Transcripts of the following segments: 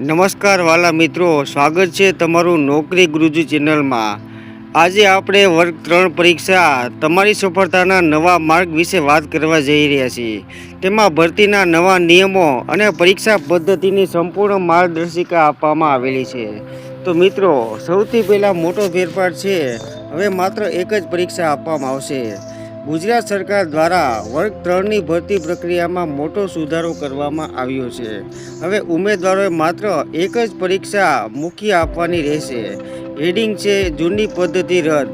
નમસ્કાર વાલા મિત્રો, સ્વાગત છે તમારું નોકરી ગુરુજી ચેનલમાં. આજે આપણે વર્ગ ત્રણ પરીક્ષા તમારી સફળતાના નવા માર્ગ વિશે વાત કરવા જઈ રહ્યા છીએ. તેમાં ભરતીના નવા નિયમો અને પરીક્ષા પદ્ધતિની સંપૂર્ણ માર્ગદર્શિકા આપવામાં આવેલી છે. તો મિત્રો, સૌથી પહેલાં મોટો ફેરફાર છે, હવે માત્ર એક જ પરીક્ષા આપવામાં આવશે. ગુજરાત સરકાર દ્વારા વર્ગ ત્રણની ભરતી પ્રક્રિયામાં મોટો સુધારો કરવામાં આવ્યો છે. હવે ઉમેદવારોએ માત્ર એક જ પરીક્ષા મુખ્ય આપવાની રહેશે. હેડિંગ છે જૂની પદ્ધતિ રદ.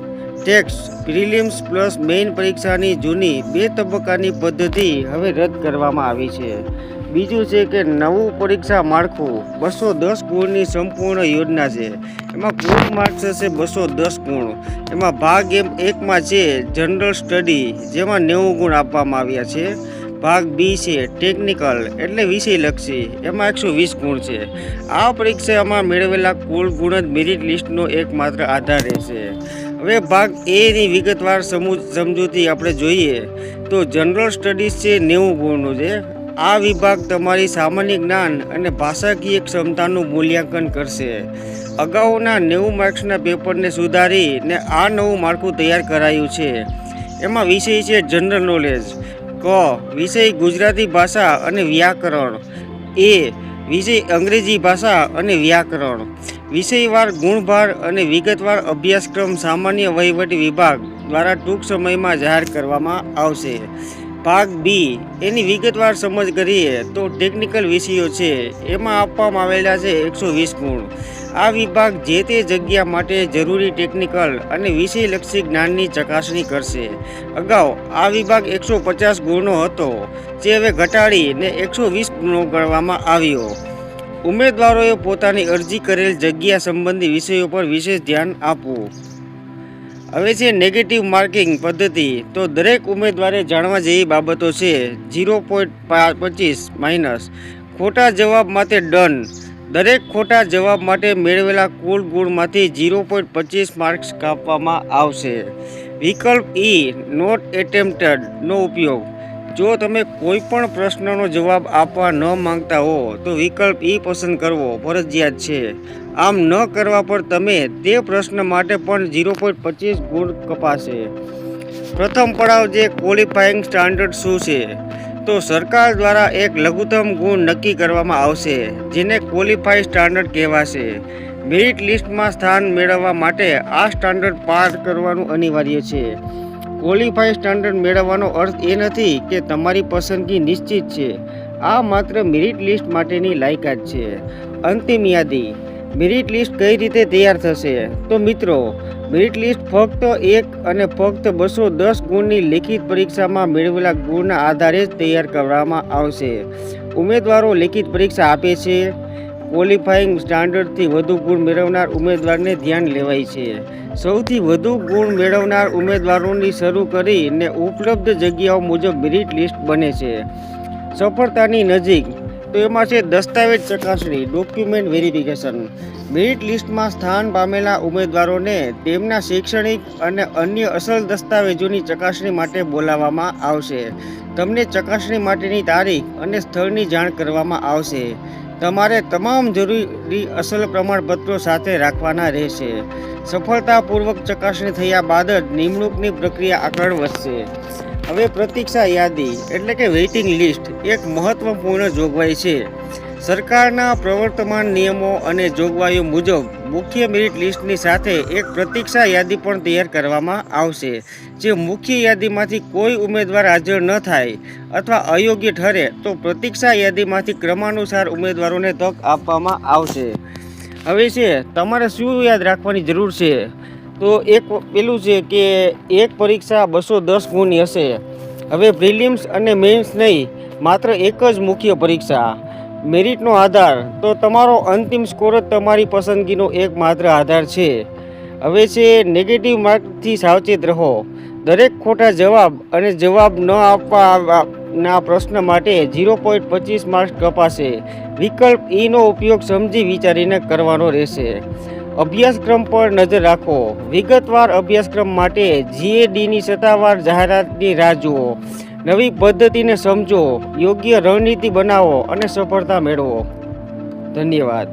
ટેક્સ, પ્રિલિમ્સ પ્લસ મેઇન પરીક્ષાની જૂની બે તબક્કાની પદ્ધતિ હવે રદ કરવામાં આવી છે. બીજું છે કે નવું પરીક્ષા માળખું. બસો દસ ગુણની સંપૂર્ણ યોજના છે. એમાં કુલ માર્ક્સ હશે બસો દસ ગુણ. એમાં ભાગ એમ એકમાં છે જનરલ સ્ટડી, જેમાં નેવું ગુણ આપવામાં આવ્યા છે. ભાગ બી છે ટેકનિકલ, એટલે વિષયલક્ષી. એમાં એકસો વીસ ગુણ છે. આ પરીક્ષામાં મેળવેલા કુલ ગુણ જ મેરિટ લિસ્ટનો એકમાત્ર આધાર રહેશે. હવે ભાગ એની વિગતવાર સમૂ સમજૂતી આપણે જોઈએ. તો જનરલ સ્ટડીઝ છે નેવું ગુણનું છે. આ વિભાગ તમારી સામાન્ય જ્ઞાન અને ભાષાકીય ક્ષમતાનું મૂલ્યાંકન કરશે. અગાઉના નેવું માર્ક્સના પેપરને સુધારીને આ નવું માળખું તૈયાર કરાયું છે. એમાં વિષય છે જનરલ નોલેજ, ક, વિષય ગુજરાતી ભાષા અને વ્યાકરણ, એ, વિષય અંગ્રેજી ભાષા અને વ્યાકરણ, વિષયવાર ગુણભાર અને વિગતવાર અભ્યાસક્રમ સામાન્ય વહીવટી વિભાગ દ્વારા ટૂંક સમયમાં જાહેર કરવામાં આવશે. ભાગ બી એની વિગતવાર સમજ કરીએ તો ટેકનિકલ વિષયો છે. એમાં આપવામાં આવેલા છે એકસો વીસ ગુણ. આ વિભાગ જે તે જગ્યા માટે જરૂરી ટેકનિકલ અને વિષયલક્ષી જ્ઞાનની ચકાસણી કરશે. અગાઉ આ વિભાગ એકસો પચાસ ગુણનો હતો. જે હવે ઘટાડીને એકસો વીસ ગુણો ગણવામાં આવ્યો. ઉમેદવારોએ પોતાની અરજી કરેલ જગ્યા સંબંધી વિષયો પર વિશેષ ધ્યાન આપવું. હવે છે નેગેટિવ માર્કિંગ પદ્ધતિ. તો દરેક ઉમેદવારે જાણવા જેવી બાબતો છે. ઝીરો પોઈન્ટ પચીસ માઇનસ ખોટા જવાબ માટે ડન દરેક ખોટા જવાબ માટે મેળવેલા કુલ ગુણમાંથી ઝીરો પોઈન્ટ પચીસ માર્ક્સ કાપવામાં આવશે. વિકલ્પ ઈ નોટ એટેમ્પ્ટેડનો ઉપયોગ. જો તમે કોઈ પણ પ્રશ્નનો જવાબ આપવા ન માંગતા હો, તો વિકલ્પ ઈ પસંદ કરવો ફરજિયાત છે. આમ ન કરવા પર તમે તે પ્રશ્ન માટે પણ ઝીરો પોઈન્ટ પચીસ ગુણ કપાશે. પ્રથમ પડાવ જે ક્વોલિફાઈંગ સ્ટાન્ડર્ડ શું છે? તો સરકાર દ્વારા એક લઘુત્તમ ગુણ નક્કી કરવામાં આવશે, જેને ક્વોલિફાઈ સ્ટાન્ડર્ડ કહેવાશે. મેરિટ લિસ્ટમાં સ્થાન મેળવવા માટે આ સ્ટાન્ડર્ડ પાર કરવાનું અનિવાર્ય છે. ક્વોલિફાઈ સ્ટાન્ડર્ડ મેળવવાનો અર્થ એ નથી કે તમારી પસંદગી નિશ્ચિત છે. આ માત્ર મેરિટ લિસ્ટ માટેની લાયકાત છે. અંતિમ યાદી. મેરિટ લિસ્ટ કઈ રીતે તૈયાર થશે? તો મિત્રો મેરિટ લિસ્ટ ફક્ત એક અને ફક્ત બસો દસ ગુણની લેખિત પરીક્ષામાં મેળવેલા ગુણના આધારે જ તૈયાર કરવામાં આવશે. ઉમેદવારો લેખિત પરીક્ષા આપે છે. ક્વોલિફાઈંગ સ્ટાન્ડર્ડથી વધુ ગુણ મેળવનાર ઉમેદવારને ધ્યાન લેવાય છે. સૌથી વધુ ગુણ મેળવનાર ઉમેદવારોની શરૂ કરીને ઉપલબ્ધ જગ્યાઓ મુજબ મેરિટ લિસ્ટ બને છે. સફળતાની નજીક, તો એમાં છે દસ્તાવેજ ચકાસણી ડોક્યુમેન્ટ વેરિફિકેશન મેરિટ લિસ્ટમાં સ્થાન પામેલા ઉમેદવારોને તેમના શૈક્ષણિક અને અન્ય અસલ દસ્તાવેજોની ચકાસણી માટે બોલાવવામાં આવશે. તમને ચકાસણી માટેની તારીખ અને સ્થળની જાણ કરવામાં આવશે. તમારે તમામ જરૂરી અસલ પ્રમાણપત્રો સાથે રાખવાના રહેશે. સફળતાપૂર્વક ચકાસણી થયા બાદ જ નિમણૂકની પ્રક્રિયા આગળ વધશે. હવે પ્રતીક્ષા યાદી, એટલે કે વેઇટિંગ લિસ્ટ એક મહત્વપૂર્ણ જોગવાઈ છે. સરકારના પ્રવર્તમાન નિયમો અને જોગવાઈઓ મુજબ મુખ્ય મેરિટ લિસ્ટની સાથે એક પ્રતીક્ષા યાદી પણ તૈયાર કરવામાં આવશે. જે મુખ્ય યાદીમાંથી કોઈ ઉમેદવાર હાજર ન થાય અથવા અયોગ્ય ઠરે તો પ્રતીક્ષા યાદીમાંથી ક્રમાનુસાર ઉમેદવારોને તક આપવામાં આવશે. હવે છે, તમારે શું યાદ રાખવાની જરૂર છે? તો એક પેલું છે કે એક પરીક્ષા બસો દસ ગુણની હશે. હવે પ્રિલિમ્સ અને મેન્સ નહીં, માત્ર એક જ મુખ્ય પરીક્ષા. મેરિટનો આધાર. તો તમારો અંતિમ સ્કોર જ તમારી પસંદગીનો એકમાત્ર આધાર છે. હવે છે નેગેટિવ માર્કથી સાવચેત રહો. દરેક ખોટા જવાબ અને જવાબ ન આપવા ના પ્રશ્ન માટે ઝીરો પોઈન્ટ પચીસ માર્ક્સ કપાશે. વિકલ્પ ઈનો ઉપયોગ સમજી વિચારીને કરવાનો રહેશે. અભ્યાસક્રમ પર નજર રાખો. વિગતવાર અભ્યાસક્રમ માટે જીએડીની સત્તાવાર જાહેરાતની રાહ જુઓ. નવી પદ્ધતિને સમજો યોગ્ય રણનીતિ બનાવો અને સફળતા મેળવો. ધન્યવાદ.